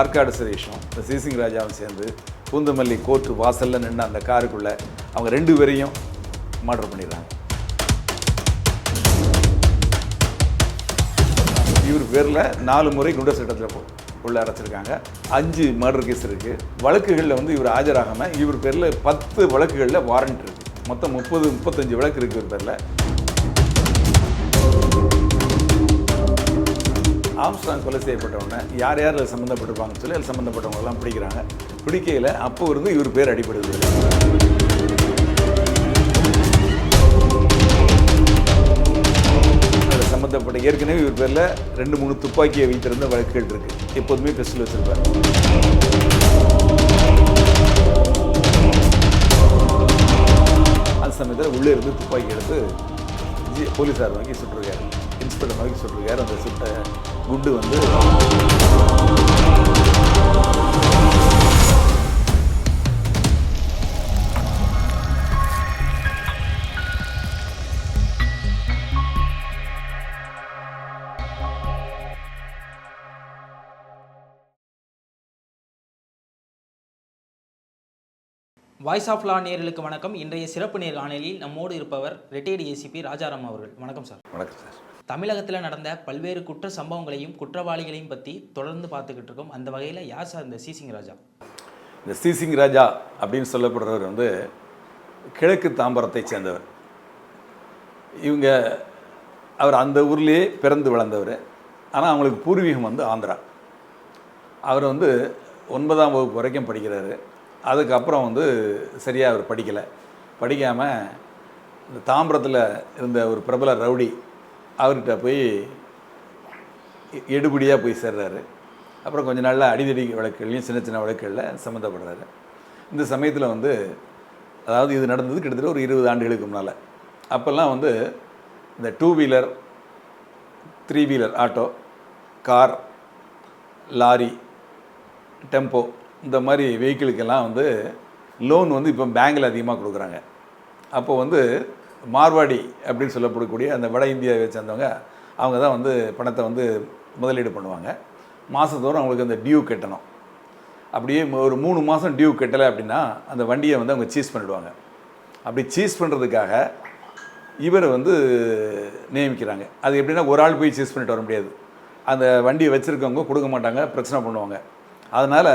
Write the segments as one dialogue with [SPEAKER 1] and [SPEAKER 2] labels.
[SPEAKER 1] ஆற்காடு சுரேஷும் இந்த சீசிங் ராஜாவும் சேர்ந்து பூந்தமல்லி கோர்ட்டு வாசலில் நின்று அந்த காருக்குள்ளே அவங்க ரெண்டு பேரையும் மர்டர் பண்ணிடுறாங்க. இவர் பேரில் நாலு முறை குண்டர் சட்டத்தில் உள்ள அரைச்சிருக்காங்க அஞ்சு மர்டர் கேஸ் இருக்குது வழக்குகளில் வந்து இவர் ஆஜராகாமல் இவர் பேரில் பத்து வழக்குகளில் வாரண்ட் இருக்குது மொத்தம் முப்பது முப்பத்தஞ்சு வழக்கு இருக்குது இவர் பேரில். ஆம்ஸ்டாங் கொலை செய்யப்பட்டவொடனே யார் யார் அதில் சம்மந்தப்பட்டிருப்பாங்கன்னு சொல்லி அதில் சம்மந்தப்பட்டவங்கெல்லாம் பிடிக்கிறாங்க. பிடிக்கையில் அப்போ இருந்து இவர் பேர் அடிபடுது அதில் சம்மந்தப்பட்ட ஏற்கனவே இவர் பேரில் ரெண்டு மூணு துப்பாக்கியை வைத்திருந்த வழக்குகள் இருக்குது எப்போதுமே பெஸ்டில் வச்சுருப்பார். அந்த சமயத்தில் உள்ளே இருந்து துப்பாக்கி எடுத்து ஜி- போலீஸார் வாங்கி சுட்டிருக்காரு. இன்ஸ்பெக்டர் வாங்கி சுட்டிருக்காரு அந்த சுட்ட குண்டு வந்து?
[SPEAKER 2] வாய்ஸ் ஆஃப் லா நேயர்களுக்கு வணக்கம். இன்றைய சிறப்பு நேர்காணலில் நம்மோடு இருப்பவர் ரிட்டையர்டு ஏசிபி ராஜாராம் அவர்கள். வணக்கம் சார்.
[SPEAKER 1] வணக்கம் சார்.
[SPEAKER 2] தமிழகத்தில் நடந்த பல்வேறு குற்ற சம்பவங்களையும் குற்றவாளிகளையும் பற்றி தொடர்ந்து பார்த்துக்கிட்டு இருக்கோம். அந்த வகையில் யார் சார் இந்த சீசிங் ராஜா
[SPEAKER 1] இந்த சீசிங் ராஜா அப்படின்னு சொல்லப்படுறவர் வந்து கிழக்கு தாம்பரத்தை சேர்ந்தவர். இவங்க அவர் அந்த ஊர்லேயே பிறந்து வளர்ந்தவர். ஆனால் அவங்களுக்கு பூர்வீகம் வந்து ஆந்திரா. அவர் வந்து ஒன்பதாம் வகுப்பு வரைக்கும் படிக்கிறாரு. அதுக்கப்புறம் வந்து சரியாக அவர் படிக்கலை. படிக்காமல் இந்த தாம்பரத்தில் இருந்த ஒரு பிரபல ரவுடி அவர்கிட்ட போய் எடுபடியாக போய் சேர்றாரு. அப்புறம் கொஞ்ச நாளில் அடிதடி வழக்குகள்லையும் சின்ன சின்ன வழக்குகளில் சம்மந்தப்படுறாரு. இந்த சமயத்தில் வந்து அதாவது இது நடந்தது கிட்டத்தட்ட ஒரு இருபது ஆண்டுகளுக்கு முன்னால். அப்போல்லாம் வந்து இந்த two wheeler three wheeler auto car lorry tempo இந்த மாதிரி வெஹிக்கிளுக்கெல்லாம் வந்து லோன் வந்து இப்போ பேங்கில் அதிகமாக கொடுக்குறாங்க. அப்போ வந்து மார்வாடி அப்படின்னு சொல்லப்படக்கூடிய அந்த வட இந்தியாவை சேர்ந்தவங்க அவங்க தான் வந்து பணத்தை வந்து முதலீடு பண்ணுவாங்க. மாதத்தோறும் அவங்களுக்கு அந்த டியூ கட்டணும். அப்படியே ஒரு மூணு மாதம் டியூ கட்டலை அப்படின்னா அந்த வண்டியை வந்து அவங்க சீஸ் பண்ணிடுவாங்க. அப்படி சீஸ் பண்ணுறதுக்காக இவரை வந்து நியமிக்கிறாங்க. அது எப்படின்னா ஒரு ஆள் போய் சீஸ் பண்ணிட்டு வர முடியாது. அந்த வண்டியை வச்சுருக்கவங்க கொடுக்க மாட்டாங்க பிரச்சனை பண்ணுவாங்க. அதனால்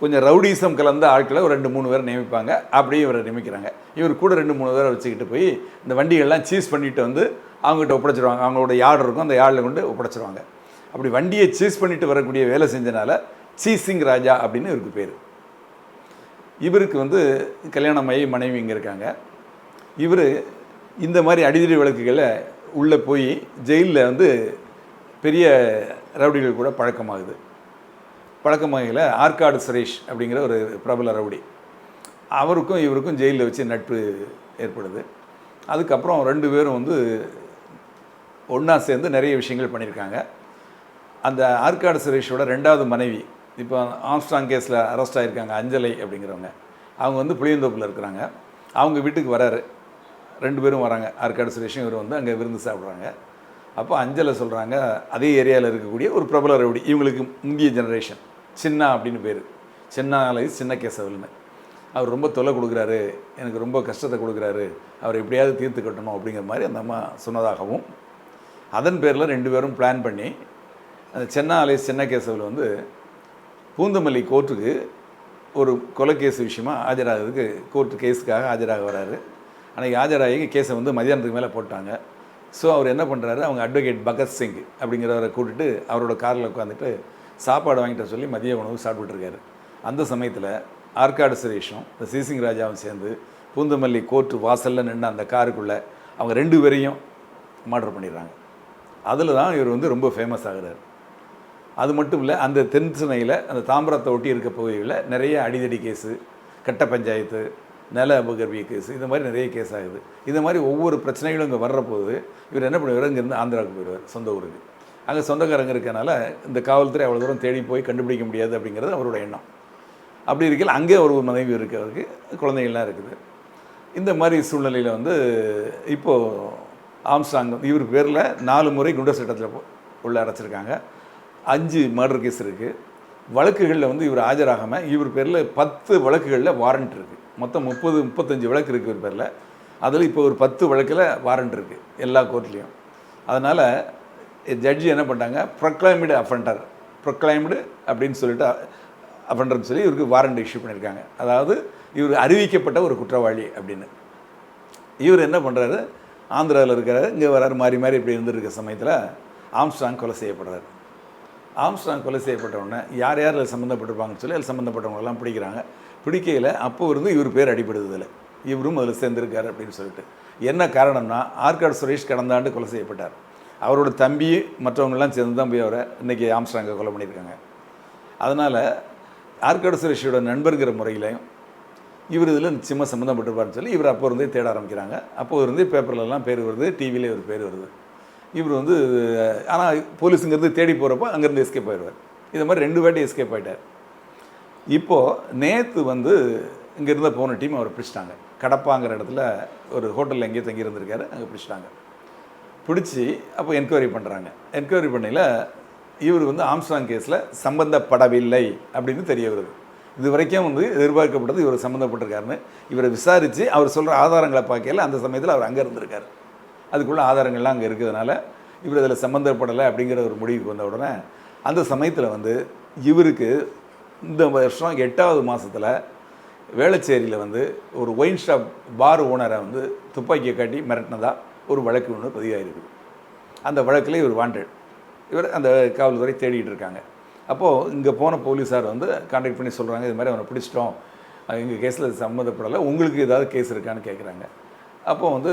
[SPEAKER 1] கொஞ்சம் ரவுடிசம் கலந்த ஆட்களை ஒரு ரெண்டு மூணு பேரை நியமிப்பாங்க. அப்படியே இவரை நியமிக்கிறாங்க. இவர் கூட ரெண்டு மூணு பேரை வச்சுக்கிட்டு போய் இந்த வண்டிகள்லாம் சீஸ் பண்ணிவிட்டு வந்து அவங்ககிட்ட ஒப்படைச்சிருவாங்க. அவங்களோட யார்டு இருக்கும் அந்த யார்டில் கொண்டு ஒப்படைச்சிருவாங்க. அப்படி வண்டியை சீஸ் பண்ணிட்டு வரக்கூடிய வேலை செஞ்சனால சீசிங் ராஜா அப்படின்னு இவருக்கு பேர். இவருக்கு வந்து கல்யாணமாகி மனைவி இங்கே இருக்காங்க. இவர் இந்த மாதிரி அடிதடி வழக்குகளை உள்ளே போய் ஜெயிலில் வந்து பெரிய ரவுடிகள் கூட பழக்கமாகுது. பழக்கமாகையில் ஆற்காடு சுரேஷ் அப்படிங்கிற ஒரு பிரபல ரவுடி. அவருக்கும் இவருக்கும் ஜெயிலில் வச்சு நட்பு ஏற்படுது. அதுக்கப்புறம் ரெண்டு பேரும் வந்து ஒன்றா சேர்ந்து நிறைய விஷயங்கள் பண்ணியிருக்காங்க. அந்த ஆற்காடு சுரேஷோட ரெண்டாவது மனைவி இப்போ ஆம்ஸ்டாங் கேஸில் அரெஸ்ட் ஆகியிருக்காங்க அஞ்சலை அப்படிங்கிறவங்க. அவங்க வந்து புளியந்தோப்பில் இருக்கிறாங்க. அவங்க வீட்டுக்கு வராரு. ரெண்டு பேரும் வராங்க. ஆற்காடு சுரேஷும் இவர் வந்து அங்கே விருந்து சாப்பிட்றாங்க. அப்போ அஞ்சலை சொல்கிறாங்க அதே ஏரியாவில் இருக்கக்கூடிய ஒரு பிரபல ரவுடி. இவங்களுக்கு முந்திய ஜெனரேஷன் சின்னா அப்படின்னு பேர். சின்ன சின்ன கேசவல்னு. அவர் ரொம்ப தொல்லை கொடுக்குறாரு. எனக்கு ரொம்ப கஷ்டத்தை கொடுக்குறாரு. அவர் எப்படியாவது தீர்த்து கட்டணும் அப்படிங்கிற மாதிரி அந்த அம்மா சொன்னதாகவும் அதன் பேரில் ரெண்டு பேரும் பிளான் பண்ணி அந்த சென்னா அலைஸ் சின்ன கேசவில் வந்து பூந்தமல்லி கோர்ட்டுக்கு ஒரு கொலை கேஸ் விஷயமா ஆஜராகிறதுக்கு கோர்ட்டு கேஸுக்காக ஆஜராக வராரு. அன்றைக்கி ஆஜராகி கேஸை வந்து மதியானத்துக்கு மேலே போட்டாங்க. ஸோ அவர் என்ன பண்ணுறாரு அவங்க அட்வொகேட் பகத் சிங் அப்படிங்கிறவரை கூட்டிட்டு அவரோட காரில் உட்காந்துட்டு சாப்பாடு வாங்கிட்ட சொல்லி மதிய உணவு சாப்பிட்டுருக்காரு. அந்த சமயத்தில் ஆற்காடு சுரேஷும் இந்த சீசிங் ராஜாவும் சேர்ந்து பூந்தமல்லி கோர்ட்டு வாசலில் நின்று அந்த காருக்குள்ளே அவங்க ரெண்டு பேரையும் மர்டர் பண்ணிடுறாங்க. அதில் தான் இவர் வந்து ரொம்ப ஃபேமஸ் ஆகுறாரு. அது மட்டும் இல்லை அந்த தென் சென்னையில் அந்த தாம்பரத்தை ஒட்டி இருக்க பகுதிகளில் நிறைய அடிதடி கேஸு கட்ட பஞ்சாயத்து நில அபகர்விய கேஸு இந்த மாதிரி நிறைய கேஸ் ஆகுது. இந்த மாதிரி ஒவ்வொரு பிரச்சனைகளும் இங்கே வர்றபோது இவர் என்ன பண்ணுவார்? இங்கேருந்து ஆந்திராவுக்கு போயிடுவார் சொந்த ஊருக்கு. அங்கே சொந்தக்காரங்க இருக்கனால இந்த காவல்துறை அவ்வளோ தூரம் தேடி போய் கண்டுபிடிக்க முடியாது அப்படிங்கிறது அவரோட எண்ணம். அப்படி இருக்கையில் அங்கே ஒரு மனைவி இருக்கு அவருக்கு குழந்தைகள்லாம் இருக்குது. இந்த மாதிரி சூழ்நிலையில் வந்து இப்போது ஆம்ஸ்டாங் இவர் பேரில் நாலு முறை குண்டர் சட்டத்தில் உள்ள அடைச்சிருக்காங்க. அஞ்சு மர்டர் கேஸ் இருக்குது வழக்குகளில் வந்து இவர் ஆஜராகாமல் இவர் பேரில் பத்து வழக்குகளில் வாரண்ட் இருக்குது மொத்தம் முப்பது முப்பத்தஞ்சு வழக்கு இருக்குது இவர் பேரில். அதில் இப்போ ஒரு பத்து வழக்கில் வாரண்ட் இருக்குது எல்லா கோர்ட்லேயும் அதனால் ஜட்ஜி என்ன பண்ணிட்டாங்க? ப்ரொக்ளைம்டு அஃபண்டர் ப்ரொக்ளைம்டு அப்படின்னு சொல்லிட்டு அஃபண்டர்னு சொல்லி இவருக்கு வாரண்ட் இஷ்யூ பண்ணியிருக்காங்க அதாவது இவர் அறிவிக்கப்பட்ட ஒரு குற்றவாளி அப்படின்னு. இவர் என்ன பண்ணுறாரு ஆந்திராவில் இருக்கிறாரு. இங்கே வராரு மாறி மாறி இப்படி இருந்துருக்க சமயத்தில் ஆம்ஸ்ட்ராங் கொலை செய்யப்படுறாரு. ஆம்ஸ்ட்ராங் கொலை செய்யப்பட்டவுடனே யார் யார் அதில் சம்மந்தப்பட்டிருப்பாங்கன்னு சொல்லி அதில் சம்மந்தப்பட்டவங்களெல்லாம் பிடிக்கிறாங்க. பிடிக்கையில் அப்போ இருந்து இவர் பேர் அடிபடுது இதில் இவரும் அதில் சேர்ந்திருக்காரு அப்படின்னு சொல்லிட்டு. என்ன காரணம்னா ஆற்காடு சுரேஷ் கடந்த ஆண்டு கொலை செய்யப்பட்டார். அவரோட தம்பி மற்றவங்கெல்லாம் சேர்ந்து தான் போய் அவரை இன்றைக்கி ஆம்ஸ்டாங்க கொலை பண்ணியிருக்காங்க. அதனால் ஆர்கடஸ் ரிஷியோட நண்பர்கிற முறையிலையும் இவர் இதில் நிச்சயமாக சம்மந்தப்பட்டிருப்பார்னு சொல்லி இவர் அப்போ இருந்தே தேட ஆரம்பிக்கிறாங்க. அப்போ இருந்தே பேப்பர்லலாம் பேர் வருது டிவியில் ஒரு பேர் வருது. இவர் வந்து ஆனால் போலீஸுங்கிறது தேடி போகிறப்ப அங்கேருந்து எஸ்கேப் ஆயிடுவார். இது மாதிரி ரெண்டு வாட்டி எஸ்கேப் ஆகிட்டார் இப்போது நேற்று வந்து இங்கேருந்து போன டீம் அவரை பிடிச்சிட்டாங்க. கடப்பாங்கிற இடத்துல ஒரு ஹோட்டலில் எங்கேயோ தங்கி இருந்திருக்காரு அங்கே பிடிச்சிட்டாங்க. பிடிச்சி அப்போ என்கொயரி பண்ணுறாங்க என்கொயரி பண்ணையில் இவர் வந்து ஆம்ஸ்டாங் கேஸில் சம்மந்தப்படவில்லை அப்படின்னு தெரிய வருது இது வரைக்கும் வந்து எதிர்பார்க்கப்பட்டது இவர் சம்மந்தப்பட்டிருக்காருன்னு இவரை விசாரித்து அவர் சொல்கிற ஆதாரங்களை பார்க்கல அந்த சமயத்தில் அவர் அங்கே இருந்திருக்கார். அதுக்குள்ள ஆதாரங்கள்லாம் அங்கே இருக்கிறதுனால இவர் அதில் சம்மந்தப்படலை அப்படிங்கிற ஒரு முடிவுக்கு வந்த உடனே அந்த சமயத்தில் வந்து இவருக்கு இந்த வருஷம் எட்டாவது மாதத்தில் வேளச்சேரியில் வந்து ஒரு ஒயின் ஷாப் பார் ஓனரை வந்து துப்பாக்கியை காட்டி மிரட்டினதா ஒரு வழக்கு ஒன்று பதிவாயிருக்குது. அந்த வழக்கில் இவர் வாண்டட் இவர் அந்த காவல்துறை தேடிட்டு இருக்காங்க. அப்போது இங்கே போன போலீஸார் வந்து கான்டாக்ட் பண்ணி சொல்கிறாங்க இது மாதிரி அவனை பிடிச்சிட்டோம். எங்கள் கேஸில் சம்மந்தப்படலை. உங்களுக்கு ஏதாவது கேஸ் இருக்கான்னு கேட்குறாங்க அப்போ வந்து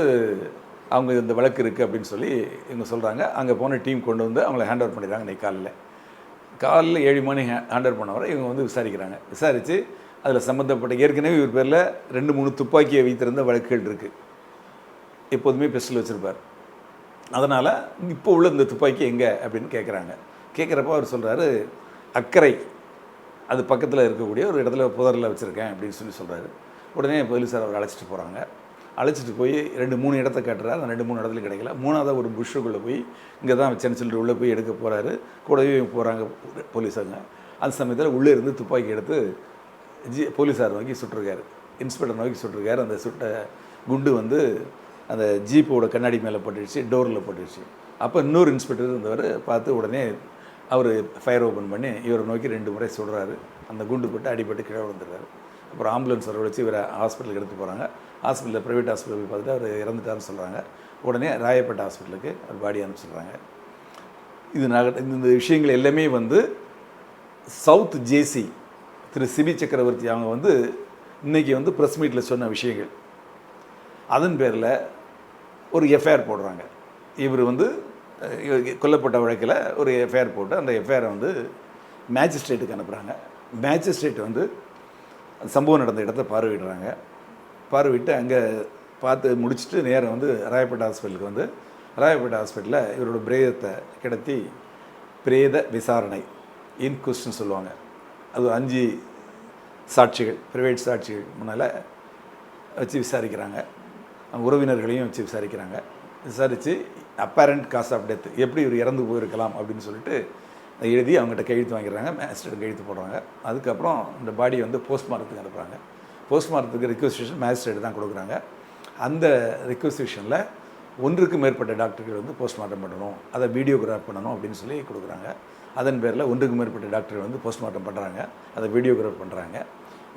[SPEAKER 1] அவங்க இந்த வழக்கு இருக்குது அப்படின்னு சொல்லி இவங்க சொல்கிறாங்க அங்கே போன டீம் கொண்டு வந்து அவங்கள ஹேண்ட் ஓவர் பண்ணிடுறாங்க இன்றைக்கி காலையில் காலையில் ஏழு மணி ஹேண்ட் ஓவர் பண்ண வரை இவங்க வந்து விசாரிக்கிறாங்க. விசாரித்து அதில் சம்மந்தப்பட்ட ஏற்கனவே இவர் பேரில் ரெண்டு மூணு துப்பாக்கியை வைத்திருந்த வழக்குகள் இருக்குது எப்போதுமே பிஸ்டல் வச்சுருப்பார். அதனால் இப்போ உள்ள இந்த துப்பாக்கி எங்கே அப்படின்னு கேட்குறாங்க கேட்குறப்ப அவர் சொல்கிறாரு அக்கறை அது பக்கத்தில் இருக்கக்கூடிய ஒரு இடத்துல புதரில் வச்சுருக்கேன் அப்படின்னு சொல்லி சொல்கிறாரு உடனே போலீஸார் அவர் அழைச்சிட்டு போகிறாங்க அழைச்சிட்டு போய் ரெண்டு மூணு இடத்த காட்டுறாரு. அந்த ரெண்டு மூணு இடத்துல கிடைக்கல. மூணாவது ஒரு புஷ்ஷுக்குள்ளே போய் இங்கே தான் வச்சேன்னு சொல்லிட்டு உள்ளே போய் எடுக்க போகிறாரு கூடவே போகிறாங்க போலீஸாங்க அந்த சமயத்தில் உள்ளே இருந்து துப்பாக்கி எடுத்து ஜி போலீஸார் நோக்கி சுட்டிருக்காரு. இன்ஸ்பெக்டர் நோக்கி சுட்டிருக்காரு. அந்த சுட்ட குண்டு வந்து அந்த ஜீப்போட கண்ணாடி மேலே பட்டுடுச்சு டோரில் பட்டுடுச்சு. அப்போ இன்னொரு இன்ஸ்பெக்டர் இருந்தவர் பார்த்து உடனே அவர் ஃபயர் ஓப்பன் பண்ணி இவரை நோக்கி ரெண்டு முறை சுடுறாரு அந்த குண்டு பட்டு அடிபட்டு கீழே விழுந்துடுறாரு. அப்புறம் ஆம்புலன்ஸ் வர வச்சு இவரை ஹாஸ்பிட்டலுக்கு எடுத்து போகிறாங்க ஹாஸ்பிட்டலில் ப்ரைவேட் ஹாஸ்பிட்டல் போய் பார்த்துட்டு அவர் இறந்துட்டாருன்னு சொல்கிறாங்க உடனே ராயப்பேட்டை ஹாஸ்பிட்டலுக்கு அவர் பாடி அனுப்பிச்சிடுறாங்க. இது நக இந்த விஷயங்கள் எல்லாமே வந்து சவுத் ஜேசி திரு சிபி சக்கரவர்த்தி அவங்க வந்து இன்றைக்கி வந்து ப்ரெஸ் மீட்டில் சொன்ன விஷயங்கள். அதன் பேரில் ஒரு எஃப்ஐஆர் போடுறாங்க. இவர் வந்து இவர் கொல்லப்பட்ட வழக்கில் ஒரு எஃப்ஐஆர் போட்டு அந்த எஃப்ஐஆரை வந்து மேஜிஸ்ட்ரேட்டுக்கு அனுப்புகிறாங்க மேஜிஸ்ட்ரேட் வந்து சம்பவம் நடந்த இடத்த பார்வையிடுறாங்க. பார்வையிட்டு அங்கே பார்த்து முடிச்சுட்டு நேரம் வந்து ராயப்பேட்டை ஹாஸ்பிட்டலுக்கு வந்து ராயப்பேட்டை ஹாஸ்பிட்டலில் இவரோட பிரேதத்தை கிடத்தி பிரேத விசாரணை இன்குஸ்ட்னு சொல்லுவாங்க. அது ஒரு அஞ்சு சாட்சிகள் ப்ரைவேட் சாட்சிகள் முன்னால் வச்சு விசாரிக்கிறாங்க. உறவினர்களையும் வச்சு விசாரிக்கிறாங்க. விசாரித்து அப்பேரண்ட் காஸ் ஆஃப் டெத் எப்படி இவர் இறந்து போயிருக்கலாம் அப்படின்னு சொல்லிட்டு அதை எழுதி அவங்ககிட்ட கையெழுத்து வாங்கிடுறாங்க. மேஜிஸ்ட்ரேட் கையெழுத்து போடுறாங்க. அதுக்கப்புறம் இந்த பாடி வந்து போஸ்ட்மார்ட்டத்துக்கு அனுப்புகிறாங்க போஸ்ட்மார்ட்டத்துக்கு ரிக்வஸ்டேஷன் மேஜிஸ்ட்ரேட் தான் கொடுக்குறாங்க. அந்த ரிக்வஸ்டேஷனில் ஒன்றுக்கு மேற்பட்ட டாக்டர்கள் வந்து போஸ்ட்மார்ட்டம் பண்ணணும். அதை வீடியோகிராஃப் பண்ணணும் அப்படின்னு சொல்லி கொடுக்குறாங்க. அதன் பேரில் ஒன்றுக்கு மேற்பட்ட டாக்டர் வந்து போஸ்ட்மார்ட்டம் பண்ணுறாங்க அதை வீடியோகிராஃப் பண்ணுறாங்க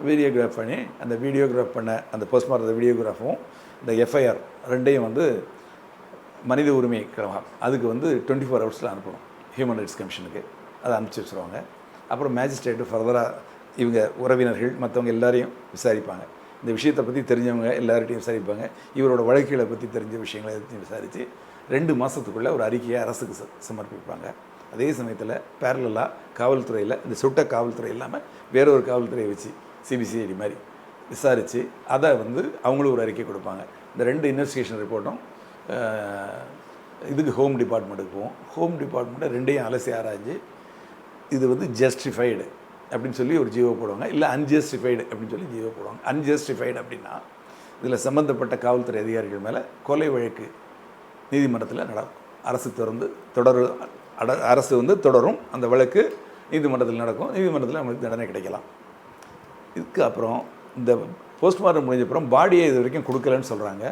[SPEAKER 1] வீடியோகிராஃப் பண்ணி அந்த வீடியோகிராஃப் பண்ண அந்த போஸ்ட்மார்ட்டத்தை வீடியோகிராஃபும் இந்த எஃப்ஐஆர் ரெண்டையும் வந்து மனித உரிமை கழகம் அதுக்கு வந்து டுவெண்ட்டி ஃபோர் ஹவர்ஸில் அனுப்பணும். ஹியூமன் ரைட்ஸ் கமிஷனுக்கு அதை அனுப்பிச்சி வச்சுருவாங்க. அப்புறம் மேஜிஸ்ட்ரேட்டு ஃபர்தராக இவங்க உறவினர்கள் மற்றவங்க எல்லாரையும் விசாரிப்பாங்க. இந்த விஷயத்தை பற்றி தெரிஞ்சவங்க எல்லார்ட்டையும் விசாரிப்பாங்க. இவரோட வழக்குகளை பற்றி தெரிஞ்ச விஷயங்களை எல்லாத்தையும் விசாரித்து ரெண்டு மாதத்துக்குள்ளே ஒரு அறிக்கையை அரசுக்கு ச- சமர்ப்பிப்பாங்க. அதே சமயத்தில் பேரலாக காவல்துறையில் இந்த சுட்ட காவல்துறை இல்லாமல் வேற ஒரு காவல்துறையை வச்சு சிபிசிஐடி மாதிரி விசாரித்து அதை வந்து அவங்களும் ஒரு அறிக்கை கொடுப்பாங்க. இந்த ரெண்டு இன்வெஸ்டிகேஷன் ரிப்போர்ட்டும் இதுக்கு ஹோம் டிபார்ட்மெண்ட்டுக்கு போவோம். ஹோம் டிபார்ட்மெண்ட்டை ரெண்டையும் அலசி ஆராய்ஞ்சு இது வந்து ஜஸ்டிஃபைடு அப்படின்னு சொல்லி ஒரு ஜீவோ போடுவாங்க. இல்லை அன்ஜஸ்டிஃபைடு அப்படின்னு சொல்லி ஜீவோ போடுவாங்க. அன்ஜஸ்டிஃபைடு அப்படின்னா இதில் சம்மந்தப்பட்ட காவல்துறை அதிகாரிகள் மேலே கொலை வழக்கு நீதிமன்றத்தில் நடக்கும். அரசு தொடர்ந்து தொடர் அட அரசு வந்து தொடரும். அந்த வழக்கு நீதிமன்றத்தில் நடக்கும். நீதிமன்றத்தில் அவங்களுக்கு தண்டனை கிடைக்கலாம். இதுக்கு அப்புறம் இந்த போஸ்ட்மார்ட்டம் முடிஞ்ச அப்புறம் பாடியை இது வரைக்கும் கொடுக்கலன்னு சொல்கிறாங்க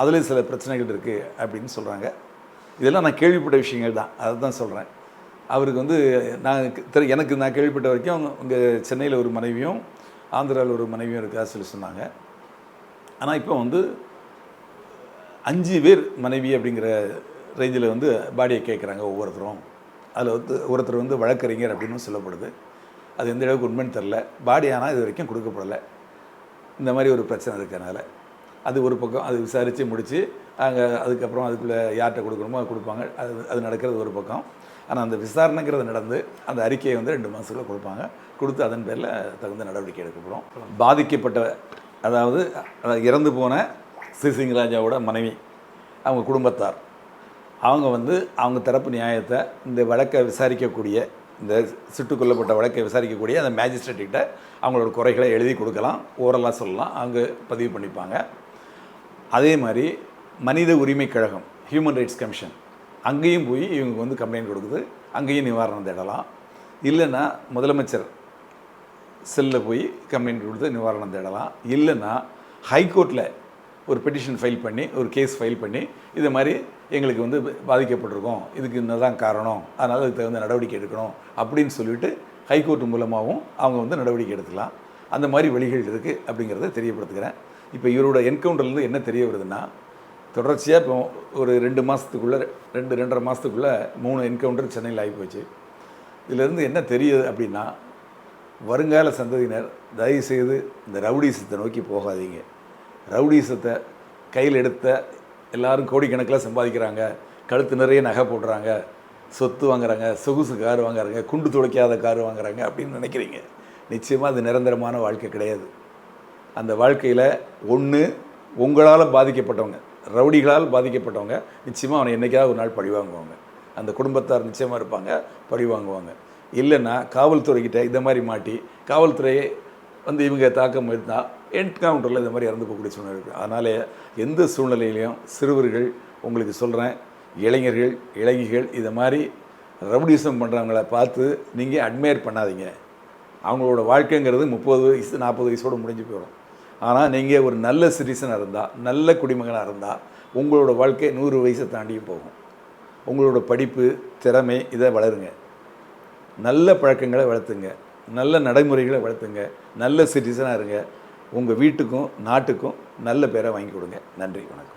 [SPEAKER 1] அதுலேயும் சில பிரச்சனைகள் இருக்குது அப்படின்னு சொல்கிறாங்க இதெல்லாம் நான் கேள்விப்பட்ட விஷயங்கள் தான். அதை தான் சொல்கிறேன் அவருக்கு வந்து நான் எனக்கு நான் கேள்விப்பட்ட வரைக்கும் இங்கே சென்னையில் ஒரு மனைவியும் ஆந்திராவில் ஒரு மனைவியும் இருக்கா சொல்லி சொன்னாங்க. ஆனால் இப்போ வந்து அஞ்சு பேர் மனைவி அப்படிங்கிற ரேஞ்சில் வந்து பாடியை கேட்குறாங்க ஒவ்வொருத்தரும். அதில் வந்து ஒருத்தர் வந்து வழக்கறிஞர் அப்படின்னு சொல்லப்படுது. அது எந்த அளவுக்கு உண்மைன்னு தெரில பாடி ஆனால் இது வரைக்கும் கொடுக்கப்படலை. இந்த மாதிரி ஒரு பிரச்சனை இருக்கனால அது ஒரு பக்கம் அது விசாரித்து முடித்து அங்கே அதுக்கப்புறம் அதுக்குள்ளே யார்கிட்ட கொடுக்கணுமோ அது கொடுப்பாங்க. அது அது நடக்கிறது ஒரு பக்கம். ஆனால் அந்த விசாரணைங்கிறது நடந்து அந்த அறிக்கையை வந்து ரெண்டு மாதத்துக்குள்ள கொடுப்பாங்க. கொடுத்து அதன் பேரில் தகுந்த நடவடிக்கை எடுக்கப்படும். பாதிக்கப்பட்ட அதாவது இறந்து போன ஸ்ரீசிங் ராஜாவோட மனைவி அவங்க குடும்பத்தார். அவங்க வந்து அவங்க தரப்பு நியாயத்தை இந்த வழக்கை விசாரிக்கக்கூடிய இந்த சுட்டுக் கொல்லப்பட்ட வழக்கை விசாரிக்கக்கூடிய அந்த மேஜிஸ்ட்ரேட்டுக்கிட்ட அவங்களோட குறைகளை எழுதி கொடுக்கலாம் ஓரலாக சொல்லலாம் அங்கே பதிவு பண்ணிப்பாங்க. அதே மாதிரி மனித உரிமை கழகம் ஹியூமன் ரைட்ஸ் கமிஷன் அங்கேயும் போய் இவங்க வந்து கம்ப்ளைண்ட் கொடுக்குது அங்கேயும் நிவாரணம் தேடலாம். இல்லைன்னா முதலமைச்சர் செல்லில் போய் கம்ப்ளைண்ட் கொடுத்து நிவாரணம் தேடலாம். இல்லைன்னா ஹைகோர்ட்டில் ஒரு பெட்டிஷன் ஃபைல் பண்ணி ஒரு கேஸ் ஃபைல் பண்ணி இது மாதிரி எங்களுக்கு வந்து பாதிக்கப்பட்டிருக்கோம் இதுக்கு இன்னதான் காரணம் அதனால் அதுக்கு தகுந்த நடவடிக்கை எடுக்கணும் அப்படின்னு சொல்லிட்டு ஹைகோர்ட் மூலமாகவும் அவங்க வந்து நடவடிக்கை எடுத்துக்கலாம். அந்த மாதிரி வழிகள் இருக்குது அப்படிங்கிறத தெரியப்படுத்துகிறேன். இப்போ இவரோட என்கவுண்டர்லேருந்து என்ன தெரிய வருதுன்னா தொடர்ச்சியாக இப்போ ஒரு ரெண்டு மாதத்துக்குள்ளே ரெண்டு ரெண்டரை மாதத்துக்குள்ளே மூணு என்கவுண்டர் சென்னையில் ஆகி போச்சு. இதிலேருந்து என்ன தெரியுது அப்படின்னா வருங்கால சந்ததியினர் தயவுசெய்து இந்த ரவுடிசத்தை நோக்கி போகாதீங்க. ரவுடிசத்தை கையில் எடுத்த எல்லாரும் கோடிக்கணக்கில் சம்பாதிக்கிறாங்க. கழுத்து நிறைய நகை போடுறாங்க. சொத்து வாங்குறாங்க சொகுசு கார் வாங்குறாங்க குண்டு துடைக்காத கார் வாங்குறாங்க அப்படின்னு நினைக்கிறீங்க. நிச்சயமாக அது நிரந்தரமான வாழ்க்கை கிடையாது. அந்த வாழ்க்கையில் ஒன்று உங்களால் பாதிக்கப்பட்டவங்க ரவுடிகளால் பாதிக்கப்பட்டவங்க நிச்சயமாக அவனை என்றைக்காவது ஒரு நாள் பழி வாங்குவாங்க. அந்த குடும்பத்தார் நிச்சயமாக இருப்பாங்க பழி வாங்குவாங்க. இல்லைன்னா காவல்துறைக்கிட்ட இந்த மாதிரி மாட்டி காவல்துறையை வந்து இவங்க தாக்கம் இருந்தால் என்கவுண்டரில் இந்த மாதிரி இறந்து போகக்கூடிய சூழ்நிலை இருக்குது அதனால் எந்த சூழ்நிலையிலையும் சிறுவர்கள் உங்களுக்கு சொல்கிறேன் இளைஞர்கள் இளைஞர்கள் இதை மாதிரி ரவுடிசம் பண்ணுறவங்கள பார்த்து நீங்கள் அட்மையர் பண்ணாதீங்க. அவங்களோட வாழ்க்கைங்கிறது முப்பது வயசு நாற்பது வயசோடு முடிஞ்சு போயிடும். ஆனால் நீங்கள் ஒரு நல்ல சிட்டிசனாக இருந்தால் நல்ல குடிமகனாக இருந்தால் உங்களோட வாழ்க்கை நூறு வயசை தாண்டியும் போகும். உங்களோட படிப்பு திறமை இதை வளருங்க. நல்ல பழக்கங்களை வளர்த்துங்க. நல்ல நடைமுறைகளை வளர்த்துங்க. நல்ல சிட்டிசனாக இருங்க. உங்கள் வீட்டுக்கும் நாட்டுக்கும் நல்ல பேரை வாங்கி கொடுங்க. நன்றி வணக்கம்.